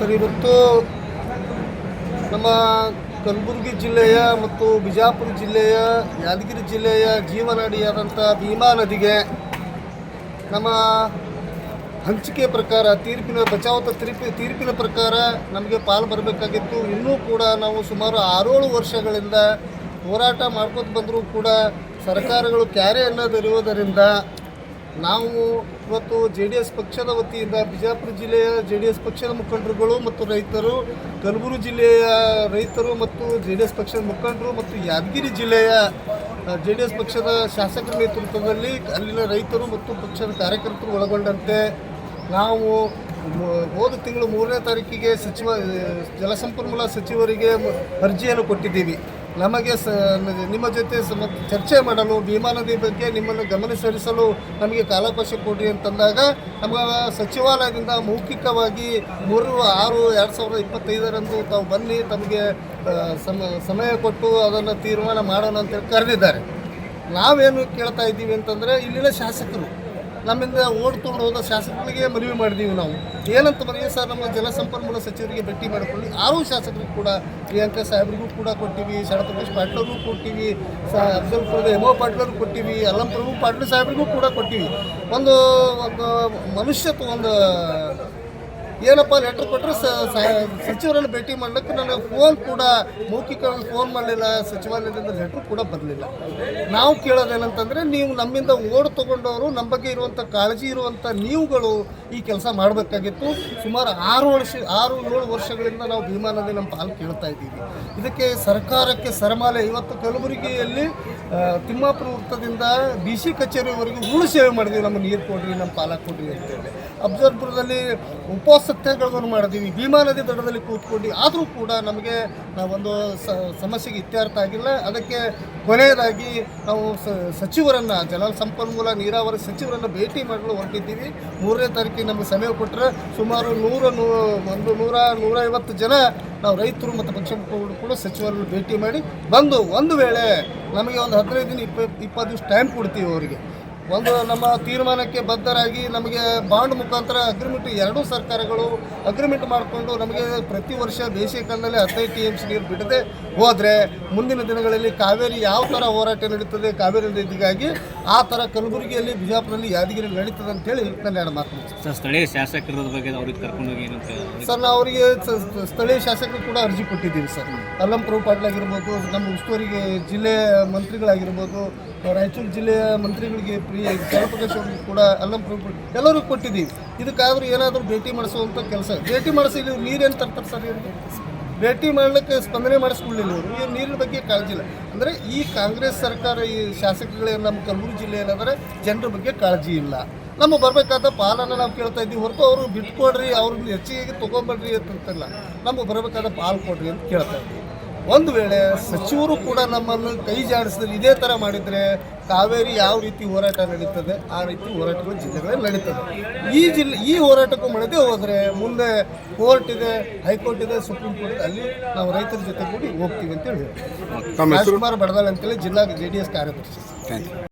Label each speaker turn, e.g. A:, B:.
A: Sir, ಇವತ್ತು ನಮ್ಮ ಕಲಬುರಗಿ ಜಿಲ್ಲೆಯ ಮತ್ತು ಬಿಜಾಪುರ ಜಿಲ್ಲೆಯ, ಯಾದಗಿರಿ ಜಿಲ್ಲೆಯ ಜೀವನಾಡಿಯಾದಂಥ ಭೀಮಾ ನದಿಗೆ ನಮ್ಮ ಹಂಚಿಕೆ ಪ್ರಕಾರ, ತೀರ್ಪಿನ ಬಚಾವತ ತೀರ್ಪಿ, ತೀರ್ಪಿನ ಪ್ರಕಾರ ನಮಗೆ ಪಾಲು ಬರಬೇಕಾಗಿತ್ತು. ಇನ್ನೂ ಕೂಡ ನಾವು ಸುಮಾರು ಆರೇಳು ವರ್ಷಗಳಿಂದ ಹೋರಾಟ ಮಾಡ್ಕೋತ ಬಂದರೂ ಕೂಡ ಸರ್ಕಾರಗಳು ಕ್ಯಾರೆ ಅನ್ನೋದಿರುವುದರಿಂದ ನಾವು ಇವತ್ತು ಜೆ ಡಿ ಎಸ್ ಪಕ್ಷದ ವತಿಯಿಂದ ಬಿಜಾಪುರ ಜಿಲ್ಲೆಯ ಜೆ ಡಿ ಎಸ್ ಪಕ್ಷದ ಮುಖಂಡರುಗಳು ಮತ್ತು ರೈತರು, ಕಲಬುರಗಿ ಜಿಲ್ಲೆಯ ರೈತರು ಮತ್ತು ಜೆ ಡಿ ಎಸ್ ಪಕ್ಷದ ಮುಖಂಡರು ಮತ್ತು ಯಾದಗಿರಿ ಜಿಲ್ಲೆಯ ಜೆ ಡಿ ಎಸ್ ಪಕ್ಷದ ಶಾಸಕರ ನೇತೃತ್ವದಲ್ಲಿ ಅಲ್ಲಿನ ರೈತರು ಮತ್ತು ಪಕ್ಷದ ಕಾರ್ಯಕರ್ತರು ಒಳಗೊಂಡಂತೆ ನಾವು ಹೋದ ತಿಂಗಳು ಮೂರನೇ ತಾರೀಕಿಗೆ ಸಚಿವ, ಜಲಸಂಪನ್ಮೂಲ ಸಚಿವರಿಗೆ ಅರ್ಜಿಯನ್ನು ಕೊಟ್ಟಿದ್ದೀವಿ. ನಮಗೆ ಸ ನಿಮ್ಮ ಜೊತೆ ಚರ್ಚೆ ಮಾಡಲು ಭೀಮಾ ಬಗ್ಗೆ ನಿಮ್ಮನ್ನು ಗಮನ ಸರಿಸಲು ನಮಗೆ ಕಾಲಾವಕಾಶ ಕೊಡಿ ಅಂತಂದಾಗ ನಮ್ಮ ಸಚಿವಾಲಯದಿಂದ ಮೌಖಿಕವಾಗಿ ಮೂರು, ಆರು, ಎರಡು ಸಾವಿರದ ಇಪ್ಪತ್ತೈದರಂದು ತಾವು ಬನ್ನಿ, ತಮಗೆ ಸಮ ಸಮಯ ಕೊಟ್ಟು ಅದನ್ನು ತೀರ್ಮಾನ ಮಾಡೋಣ ಅಂತೇಳಿ ಕರೆದಿದ್ದಾರೆ. ನಾವೇನು ಕೇಳ್ತಾ ಇದ್ದೀವಿ ಅಂತಂದರೆ ಇಲ್ಲಿನ ಶಾಸಕರು ನಮ್ಮಿಂದ ಓಡ್ಕೊಂಡು ಹೋದ ಶಾಸಕರಿಗೆ ಮನವಿ ಮಾಡಿದ್ದೀವಿ ನಾವು. ಏನಂತ ಬರೀ ಸರ್, ನಮ್ಮ ಜಲಸಂಪನ್ಮೂಲ ಸಚಿವರಿಗೆ ಭೇಟಿ ಮಾಡಿಕೊಳ್ಳಿ ಆರು ಶಾಸಕರಿಗೂ ಕೂಡ, ಪ್ರಿಯಾಂಕಾ ಸಾಹೇಬ್ರಿಗೂ ಕೂಡ ಕೊಟ್ಟಿವಿ ಶರತ್ಪ್ರಕಾಶ್ ಪಾಟೀಲ್ರಿಗೂ ಕೊಟ್ಟಿವಿ, ಸ ಅಫ್ಜಲ್ಪುರದ ಎಮೋ ಪಾಟೀಲರು ಕೊಟ್ಟಿವಿ, ಅಲ್ಲಂ ಪ್ರಭು ಪಾಟೀಲ್ ಸಾಹೇಬ್ರಿಗೂ ಕೂಡ ಕೊಟ್ಟಿವಿ. ಒಂದು ಒಂದು ಮನುಷ್ಯತ್ವ, ಒಂದು ಏನಪ್ಪ ಲೆಟ್ರ್ ಕೊಟ್ಟರೆ ಸಚಿವರನ್ನು ಭೇಟಿ ಮಾಡಲಿಕ್ಕೆ ನನಗೆ ಫೋನ್ ಕೂಡ, ಮೌಖಿಕವಾಗಿ ಫೋನ್ ಮಾಡಲಿಲ್ಲ, ಸಚಿವಾಲಯದಿಂದ ಲೆಟ್ರ್ ಕೂಡ ಬರಲಿಲ್ಲ. ನಾವು ಕೇಳೋದೇನಂತಂದರೆ ನೀವು ನಮ್ಮಿಂದ ಓಡ್ ತೊಗೊಂಡವರು ನಮ್ಮ ಬಗ್ಗೆ ಇರುವಂಥ ಕಾಳಜಿ ಇರುವಂಥ ನೀವುಗಳು ಈ ಕೆಲಸ ಮಾಡಬೇಕಾಗಿತ್ತು. ಸುಮಾರು ಆರು ವರ್ಷ, ಆರು ಏಳು ವರ್ಷಗಳಿಂದ ನಾವು ಭೀಮಾ ನದಿ ನಮ್ಮ ಪಾಲು ಕೇಳ್ತಾ ಇದ್ದೀವಿ. ಇದಕ್ಕೆ ಸರ್ಕಾರಕ್ಕೆ ಸರಮಾಲೆ. ಇವತ್ತು ಕಲಬುರಗಿಯಲ್ಲಿ ತಿಮ್ಮಾಪುರ ವೃತ್ತದಿಂದ ಬಿ ಸಿ ಕಚೇರಿವರೆಗೂ ಹೂಳು ಸೇವೆ ಮಾಡಿದ್ವಿ. ನಮ್ಮ ನೀರು ಕೊಡ್ರಿ, ನಮ್ಮ ಪಾಲ ಕೊಡ್ರಿ ಅಂತೇಳಿ. ಅಫ್ಜಲ್ಪುರದಲ್ಲಿ ಉಪವಾಸ ಸತ್ಯಾಗ್ರಹವನ್ನು ಮಾಡಿದ್ದೀವಿ ಭೀಮಾ ನದಿ ದಡದಲ್ಲಿ ಕೂತ್ಕೊಂಡು ಆದರೂ ಕೂಡ ನಮಗೆ ನಾವೊಂದು ಸಮಸ್ಯೆಗೆ ಇತ್ಯರ್ಥ ಆಗಿಲ್ಲ. ಅದಕ್ಕೆ ಕೊನೆಯದಾಗಿ ನಾವು ಸಚಿವರನ್ನು ಜಲ ಸಂಪನ್ಮೂಲ, ನೀರಾವರಿ ಸಚಿವರನ್ನು ಭೇಟಿ ಮಾಡಲು ಹೊರಟಿದ್ದೀವಿ. ಮೂರನೇ ತಾರೀಕಿಗೆ ನಮಗೆ ಸಮಯ ಕೊಟ್ಟರೆ ಸುಮಾರು ನೂರ ನೂ, ಒಂದು ನೂರ, ನೂರೈವತ್ತು ಜನ ನಾವು ರೈತರು ಮತ್ತು ಪಕ್ಷ ಕೂಡ ಸಚಿವರನ್ನು ಭೇಟಿ ಮಾಡಿ ಬಂದು ಒಂದು ವೇಳೆ ನಮಗೆ ಒಂದು ಹದಿನೈದು ದಿನ ಇಪ್ಪ ಇಪ್ಪತ್ತು ದಿವಸ ಟೈಮ್ ಕೊಡ್ತೀವಿ ಅವರಿಗೆ. ಒಂದು ನಮ್ಮ ತೀರ್ಮಾನಕ್ಕೆ ಬದ್ಧರಾಗಿ ನಮಗೆ ಬಾಂಡ್ ಮುಖಾಂತರ ಅಗ್ರಿಮೆಂಟ್ ಎರಡೂ ಸರ್ಕಾರಗಳು ಅಗ್ರಿಮೆಂಟ್ ಮಾಡಿಕೊಂಡು ನಮಗೆ ಪ್ರತಿ ವರ್ಷ ದೇಶೀಯ ಕಾಲದಲ್ಲಿ ಹದಿನೈದು ಟಿ ಎಂ ಸಿ ನೀರು ಬಿಡದೆ ಹೋದರೆ ಮುಂದಿನ ದಿನಗಳಲ್ಲಿ ಕಾವೇರಿ ಯಾವ ಥರ ಹೋರಾಟ ನಡೀತದೆ ಕಾವೇರಿ ನದಿಗಾಗಿ ಆ ಥರ ಕಲಬುರಗಿಯಲ್ಲಿ ಬಿಜಾಪುರಲ್ಲಿ ಯಾದಗಿರಿ ನಡೀತದೆ ಅಂತೇಳಿ ನನ್ನ ಎರಡು ಮಾತು.
B: ಸರ್ ಸ್ಥಳೀಯ ಶಾಸಕರ ಬಗ್ಗೆ ಅವ್ರಿಗೆ ಕರ್ಕೊಂಡು ಹೋಗಿ ಏನಂತ
A: ಸರ್ ನಾವು ಅವರಿಗೆ ಸ್ಥಳೀಯ ಶಾಸಕರು ಕೂಡ ಅರ್ಜಿ ಕೊಟ್ಟಿದ್ದೀವಿ ಸರ್ ಅಲ್ಲಂ ಪ್ರಭು ಪಾಟೀಲ್ ಆಗಿರ್ಬೋದು ನಮ್ಮ ಉಸ್ತುವಾರಿಗೆ ಜಿಲ್ಲೆಯ ಮಂತ್ರಿಗಳಾಗಿರ್ಬೋದು ರಾಯಚೂರು ಜಿಲ್ಲೆಯ ಮಂತ್ರಿಗಳಿಗೆ ಪ್ರಿಯ ಜಯಪ್ರಕಾಶ್ ಅವರಿಗೆ ಕೂಡ ಅಲ್ಲಂ ಎಲ್ಲರಿಗೂ ಕೊಟ್ಟಿದ್ದೀವಿ. ಇದಕ್ಕಾದರೂ ಏನಾದರೂ ಭೇಟಿ ಮಾಡಿಸುವಂಥ ಕೆಲಸ. ಭೇಟಿ ಮಾಡಿಸಿ ಇಲ್ಲಿ ನೀರೇನು ತರ್ತಾರೆ ಸರ್ ಇವ್ರಿಗೆ ಭೇಟಿ ಮಾಡಲಿಕ್ಕೆ ಸ್ಪಂದನೆ ಮಾಡಿಸ್ಕೊಳ್ಳಿಲ್ಲ ಇವರು. ಇವ್ರು ನೀರಿನ ಬಗ್ಗೆ ಕಾಳಜಿ ಇಲ್ಲ. ಅಂದರೆ ಈ ಕಾಂಗ್ರೆಸ್ ಸರ್ಕಾರ, ಈ ಶಾಸಕರುಗಳೇ ನಮ್ಮ ಕಲಬುರಗಿ ಜಿಲ್ಲೆ ಏನಾದರೆ ಜನರ ಬಗ್ಗೆ ಕಾಳಜಿ ಇಲ್ಲ. ನಮ್ಮ ಬರಬೇಕಾದ ಪಾಲನ್ನು ನಾವು ಕೇಳ್ತಾ ಇದ್ದೀವಿ. ಹೊರತು ಅವರು ಬಿಟ್ಕೊಡ್ರಿ ಅವ್ರನ್ನ ಹೆಚ್ಚಿಗೆ ತೊಗೊಂಬಡ್ರಿ ಅಂತಂತಲ್ಲ ನಮಗೆ ಬರಬೇಕಾದ ಪಾಲು ಕೊಡ್ರಿ ಅಂತ ಕೇಳ್ತಾ ಇದ್ದೀವಿ. ಒಂದು ವೇಳೆ ಸಚಿವರು ಕೂಡ ನಮ್ಮನ್ನು ಕೈ ಜಾಡಿಸಿದ್ರೆ ಇದೇ ಥರ ಮಾಡಿದರೆ ಕಾವೇರಿ ಯಾವ ರೀತಿ ಹೋರಾಟ ನಡೀತದೆ ಆ ರೀತಿ ಹೋರಾಟಗಳು ಜಿಲ್ಲೆಗಳಲ್ಲಿ ನಡೀತದೆ. ಈ ಜಿಲ್ಲೆ ಈ ಹೋರಾಟಕ್ಕೂ ಮಾಡದೆ ಹೋದರೆ ಮುಂದೆ ಕೋರ್ಟ್ ಇದೆ ಹೈಕೋರ್ಟ್ ಇದೆ ಸುಪ್ರೀಂ ಕೋರ್ಟ್ ಇದೆ ಅಲ್ಲಿ ನಾವು ರೈತರ ಜೊತೆ ಕೂಡಿ ಹೋಗ್ತೀವಿ ಅಂತೇಳಿ ಹೇಳಿ ರಾಜ್ಕುಮಾರ್ ಬಡದಾಳ್ ಅಂತೇಳಿ ಜಿಲ್ಲಾ ಜೆ ಡಿ ಎಸ್ ಕಾರ್ಯದರ್ಶಿ.